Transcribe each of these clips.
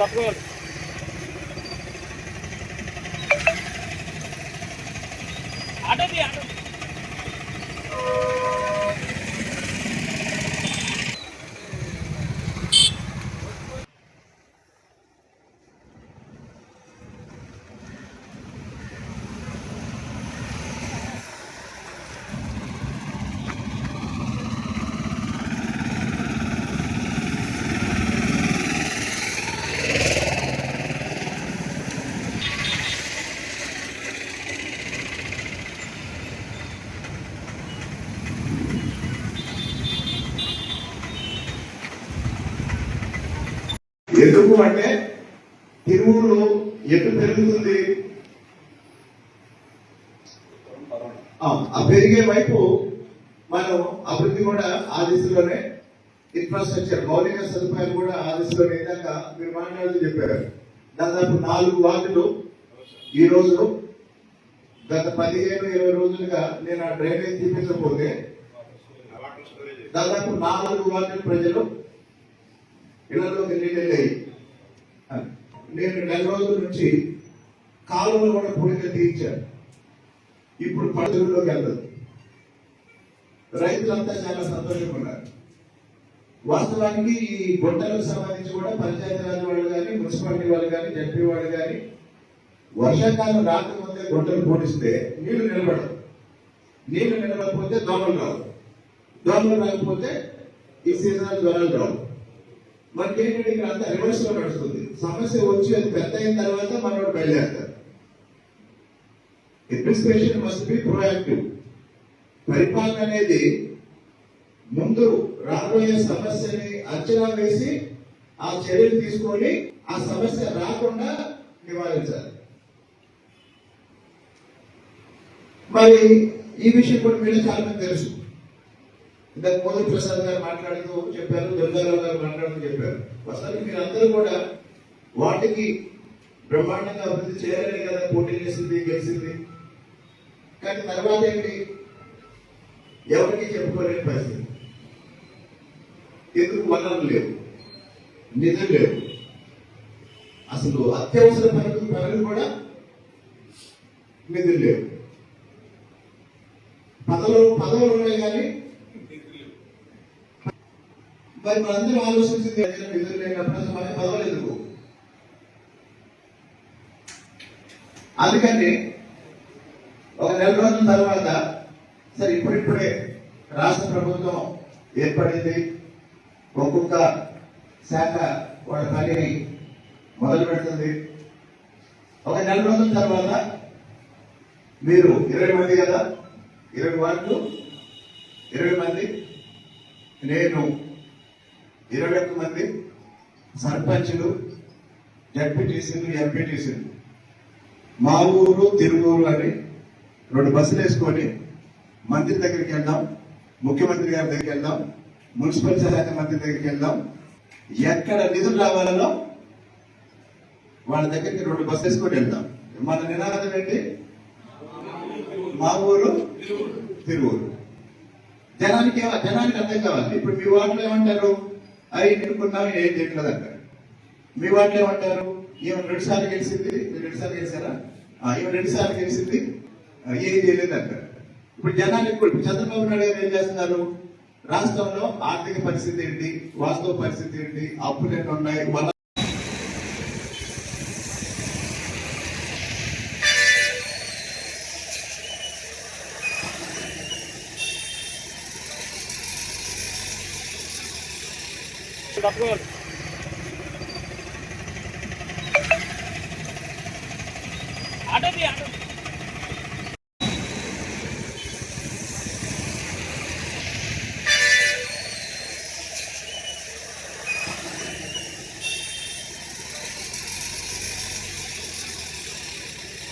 dapur ada dia ada ఎందుకు అంటే తిరువురు ఎటు పెరుగుతుంది? ఆ పెరిగే వైపు మనం అభివృద్ధి కూడా ఆ దిశలోనే ఇన్ఫ్రాస్ట్రక్చర్ మౌలిక సదుపాయాలు కూడా ఆ దిశలోనే. ఇందాక మీరు మాట్లాడుతూ చెప్పారు. దాదాపు నాలుగు వార్డులు ఈ రోజు గత పదిహేను ఇరవై రోజులుగా నేను ఆ డ్రైనేజ్ తీపించకపోతే దాదాపు నాలుగు వార్డుల ప్రజలు ఇళ్ళలోకి నీళ్ళు నేను నెల రోజుల నుంచి కాలువలు కూడా పూడిక తీర్చాను ఇప్పుడు పడుతుల్లోకి వెళ్ళదు. రైతులంతా చాలా సంతోషంగా ఉన్నారు వాస్తవానికి ఈ గుంటలకు సంబంధించి కూడా పంచాయతీరాజ్ వాళ్ళు కానీ మున్సిపాలిటీ వాళ్ళు కానీ జడ్పీ వాళ్ళు కానీ వర్షాకాలం రాకముందే గుంటలు పోటిస్తే నీళ్ళు నిలబడవు. నీళ్ళు నిలబడకపోతే దోమలు రావు. దోమలు రాకపోతే ఈ సీజనల్ జ్వరాలు రావు. మనకి ఏంటంటే ఇక్కడ అంతా రివర్స్లో నడుస్తుంది? సమస్య వచ్చి అది పెద్ద అయిన తర్వాత మనోడు బయలుదేరుతారు అడ్మినిస్ట్రేషన్ మస్ట్ బి ప్రొయాక్టివ్ పరిపాలన అనేది ముందు రాబోయే సమస్యని అంచనా వేసి ఆ చర్యలు తీసుకొని ఆ సమస్య రాకుండా నివారించాలి. మరి ఈ విషయం కూడా మీరు చాలా మంది తెలుసు. ఇందాక మోదీ ప్రసాద్ గారు మాట్లాడుతూ చెప్పారు దుర్గారావు గారు మాట్లాడుతూ చెప్పారు. అసలు మీరందరూ కూడా వాటికి బ్రహ్మాండంగా అభివృద్ధి చేయాలని కదా పోటీ చేసింది గెలిచింది. కానీ తర్వాత ఏంటి? ఎవరికి చెప్పుకోలేని పరిస్థితి. ఎందుకు వనరులు లేవు నిధులు లేవు అసలు అత్యవసర పనులు పనులు కూడా నిధులు లేవు. పదవులు పదవులు ఉన్నాయి కానీ మరి మనందరం ఆలోచించింది ఏదైనా నిధులు లేనప్పుడు పదవులు అందుకని ఒక నెల రోజుల తర్వాత సరే ఇప్పుడిప్పుడే రాష్ట్ర ప్రభుత్వం ఏర్పడింది. ఒక్కొక్క శాఖ వాళ్ళ పనిని మొదలు పెడుతుంది. ఒక నెల రోజుల తర్వాత మీరు ఇరవై మంది కదా? ఇరవై వార్డులు ఇరవై మంది. నేను ఇరవై ఒక్క మంది సర్పంచులు జడ్పీటీసీలు ఎంపీటీసీలు. మా ఊరు తిరువూరు అని రెండు బస్సులు వేసుకొని మంత్రి దగ్గరికి వెళ్దాం ముఖ్యమంత్రి గారి దగ్గరికి వెళ్దాం మున్సిపల్ శాఖ మంత్రి దగ్గరికి వెళ్దాం. ఎక్కడ నిధులు రావాలనో వాళ్ళ దగ్గరికి రెండు బస్సు వేసుకొని వెళ్దాం. మన నినాదం ఏంటి? మా ఊరు తిరువూరు జనానికి జనానికి అర్థం కావాలి. ఇప్పుడు మీ వాటిలో ఏమంటారు? అవి నిలుపుకున్నాం ఏం చేయట్లేదు అంటారు మీ వాళ్ళు ఏమంటారు? ఈమె రెండు సార్లు గెలిచింది మీరు రెండు సార్లు గెలిచారా? ఈమె రెండు సార్లు గెలిచింది ఏం చేయలేదు అంటారు ఇప్పుడు జనానికి ఇప్పుడు చంద్రబాబు నాయుడు గారు ఏం చేస్తున్నారు? రాష్ట్రంలో ఆర్థిక పరిస్థితి ఏంటి? వాస్తవ పరిస్థితి ఏంటి? అప్పులు ఎన్ని ఉన్నాయి Sedap yun. Ada di, ada di.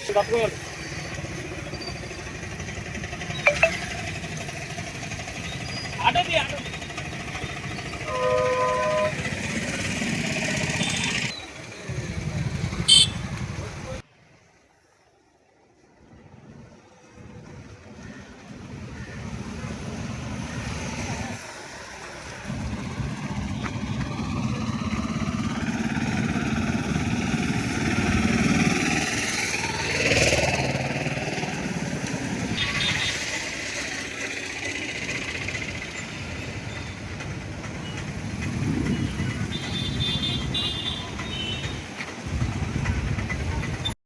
Sedap yun. Ada di, ada.